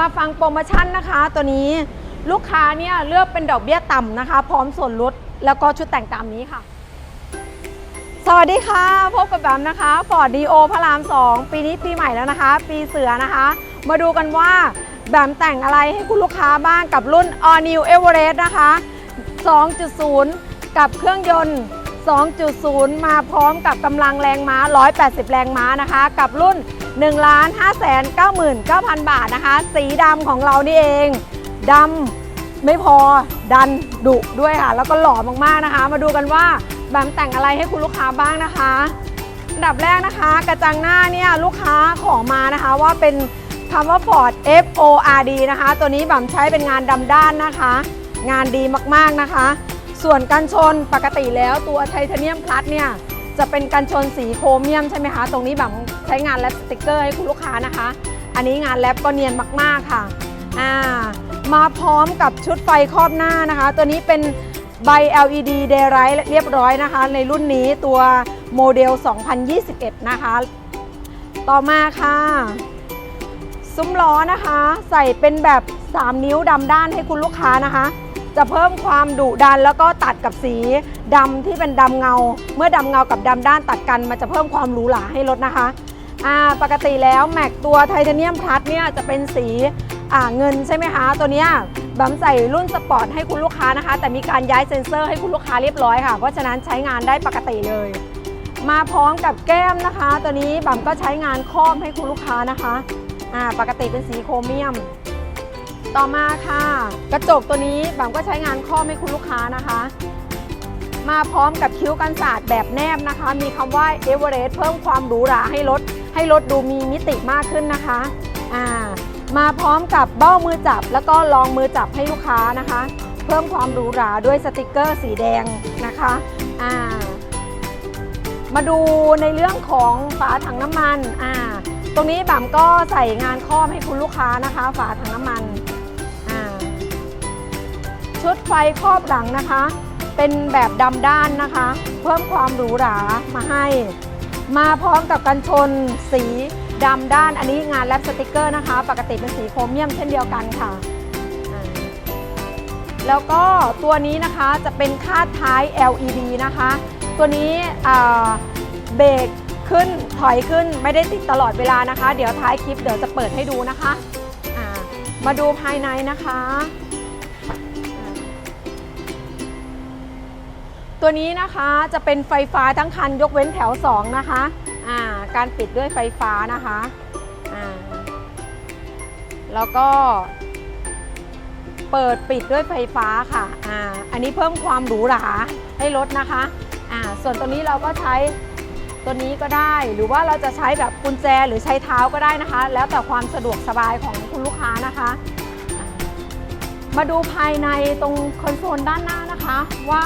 มาฟังโปรโมชั่นนะคะ ตัวนี้ลูกค้าเนี่ยเลือกเป็นดอกเบี้ยต่ำนะคะ พร้อมส่วนลดแล้วก็ชุดแต่งตามนี้ค่ะ สวัสดีค่ะ พบกับแบมนะคะฟอร์ดดีโอพระราม 2 ปีนี้ปีใหม่แล้วนะคะ ปีเสือนะคะ มาดูกันว่าแบมแต่งอะไรให้คุณลูกค้าบ้างกับรุ่น All New Everest นะคะ 2.0 กับเครื่องยนต์ 2.0 มาพร้อมกับกำลังแรงม้า 180 แรงม้านะคะ กับรุ่น 1 5 9 9 0 0 0 บาทนะคะ สีดำของเรานี่เองดำไม่พอดันดุด้วยค่ะ แล้วก็หล่อมากๆนะคะ มาดูกันว่าแบมแต่งอะไรให้คุณลูกค้าบ้างนะคะอันดับแรกนะคะ กระจังหน้าเนี่ยลูกค้าขอมานะคะว่าเป็นคำว่า Ford F O R D นะคะ ตัวนี้บัมใช้เป็นงานดำด้านนะคะ งานดีมากๆนะคะ ส่วนกันชนปกติแล้วตัวไทเทเนียมพลัสเนี่ย จะเป็นกันชนสีโครเมียมใช่ไหมคะ ตรงนี้แบัมใช้งานแรปสติกเกอร์ให้คุณลูกค้านะคะ อันนี้งานแรปก็เนียนมากๆค่ะอ่ามาพร้อมกับชุดไฟครอบหน้านะคะ ตัวนี้เป็นใบ LED Daylight เรียบร้อยนะคะ ในรุ่นนี้ตัวโมเดล 2021 นะคะ ต่อมาค่ะ ซุ้มล้อนะคะ ใส่เป็นแบบ 3 นิ้วดำด้านให้คุณลูกค้านะคะ จะเพิ่มความดุดันแล้วก็ตัดกับสีดำที่เป็นดำเงา เมื่อดำเงากับดำด้านตัดกัน มันจะเพิ่มความหรูหราให้รถนะคะอ่าปกติแล้วแม็กตัวไทเทเนียมพลัสเนี่ยจะเป็นสีอ่าเงินใช่ไหมคะ ตัวเนี้ยบัมใส่รุ่นสปอร์ตให้คุณลูกค้านะคะ แต่มีการย้ายเซ็นเซอร์ให้คุณลูกค้าเรียบร้อยค่ะ เพราะฉะนั้นใช้งานได้ปกติเลย มาพร้อมกับแก้มนะคะ ตัวนี้บัมก็ใช้งานครอบให้คุณลูกค้านะคะอ่าปกติเป็นสีโครเมียม ต่อมาค่ะ กระจกตัวนี้บัมก็ใช้งานครอบให้คุณลูกค้านะคะ มาพร้อมกับคิ้วกันศาสตร์แบบแนบนะคะ มีคำว่าเอเวอเรสต์เพิ่มความหรูหราให้รถให้รถดูมีมิติมากขึ้นนะคะอ่ามาพร้อมกับเบ้ามือจับ แล้วก็รองมือจับให้ลูกค้านะคะ เพิ่มความหรูหราด้วยสติกเกอร์สีแดงนะคะอ่ามาดูในเรื่องของฝาถังน้ำมันอ่าตรงนี้บัมก็ใส่งานครอบให้คุณลูกค้านะคะ ฝาถังน้ำมัน ชุดไฟครอบหลังนะคะ เป็นแบบดำด้านนะคะ เพิ่มความหรูหรามาให้ มาพร้อมกับกันชนสีดำด้านอันนี้งานแรปสติกเกอร์นะคะ ปกติเป็นสีโครเมียมเช่นเดียวกันค่ะ แล้วก็ตัวนี้นะคะจะเป็นคาดท้าย LED นะคะ ตัวนี้เบรกขึ้นถอยขึ้นไม่ได้ติดตลอดเวลานะคะ เดี๋ยวท้ายคลิปเดี๋ยวจะเปิดให้ดูนะคะ มาดูภายในนะคะ ตัวนี้นะคะจะเป็นไฟฟ้าทั้งคันยกเว้นแถว 2 นะคะาการปิดด้วยไฟฟ้านะคะแล้วก็ เปิดปิดด้วยไฟฟ้าค่ะออันนี้เพิ่มความหรูหราให้รถนะคะส่วนตัวนี้เราก็ใช้ตัวนี้ก็ได้ หรือว่าเราจะใช้แบบกุญแจหรือใช้เท้าก็ได้นะคะ แล้วแต่ความสะดวกสบายของคุณลูกค้านะคะมาดูภายในตรงคอนโซลด้านหน้านะคะว่า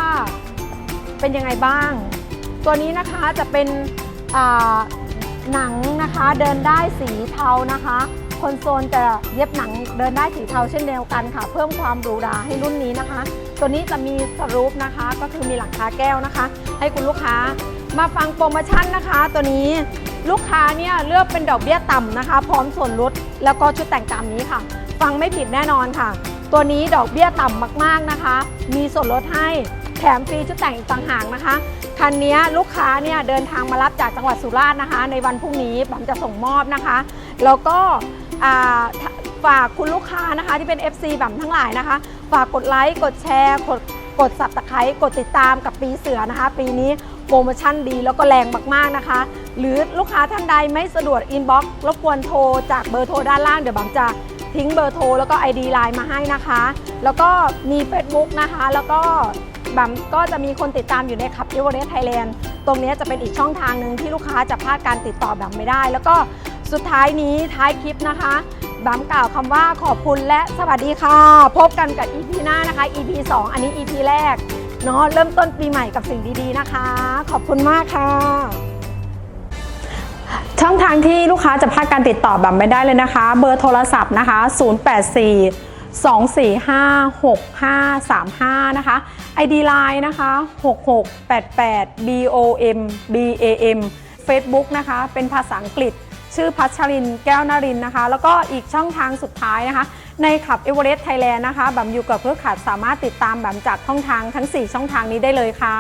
เป็นยังไงบ้าง ตัวนี้นะคะจะเป็นหนังนะคะเดินได้สีเทานะคะคอนโซลจะเย็บหนังเดินได้สีเทาเช่นเดียวกันค่ะ เพิ่มความหรูหราให้รุ่นนี้นะคะ ตัวนี้จะมีสรูปนะคะ ก็คือมีหลังคาแก้วนะคะ ให้คุณลูกค้ามาฟังโปรโมชั่นนะคะ ตัวนี้ลูกค้าเนี่ยเลือกเป็นดอกเบี้ยต่ำนะคะ พร้อมส่วนลดแล้วก็ชุดแต่งตามนี้ค่ะ ฟังไม่ผิดแน่นอนค่ะ ตัวนี้ดอกเบี้ยต่ำมากๆนะคะ มีส่วนลดให้ แถมฟรีชุดแต่งอีกต่างหากนะคะ คันนี้ลูกค้าเนี่ยเดินทางมารับจากจังหวัดสุราษฎร์นะคะ ในวันพรุ่งนี้ผมจะส่งมอบนะคะ แล้วก็ฝากคุณลูกค้านะคะที่เป็น FC แบบทั้งหลายนะคะ ฝากกดไลค์กดแชร์ กดกดสับตะไคร้กดติดตามกับปีเสือนะคะ ปีนี้โปรโมชั่นดีแล้วก็แรงมากๆนะคะ หรือลูกค้าท่านใดไม่สะดวกอินบ็อกซ์รบกวนโทรจากเบอร์โทรด้านล่างเดี๋ยวบัมจะทิ้งเบอร์โทรแล้วก็ ID ไลน์มาให้นะคะ แล้วก็มี Facebook นะคะ แล้วก็ บัมก็จะมีคนติดตามอยู่ในขับเอเวอเรสต์ไทยแลนด์ตรงนี้จะเป็นอีกช่องทางหนึ่งที่ลูกค้าจะพลาดการติดต่อแบบไม่ได้ แล้วก็สุดท้ายนี้ท้ายคลิปนะคะบัมกล่าวคำว่าขอบคุณและสวัสดีค่ะ พบกันกับ EP หน้านะคะ EP 2 อันนี้ EP แรกเนาะเริ่มต้นปีใหม่กับสิ่งดีๆนะคะ ขอบคุณมากค่ะ ช่องทางที่ลูกค้าจะพลาดการติดต่อแบบไม่ได้เลยนะคะ เบอร์โทรศัพท์นะคะ 084 245 6535 นะคะ ID Line นะคะ 6688 BOM BAM Facebook นะคะ เป็นภาษาอังกฤษ ชื่อพัชรินแก้วนารินนะคะ แล้วก็อีกช่องทางสุดท้ายนะคะ ในขับเอเวอเรสต์ไทยแลนด์นะคะแบมอยู่กับเพื่อขาดสามารถติดตามแบมจากช่องทางทั้ง 4 ช่องทางนี้ได้เลยค่ะ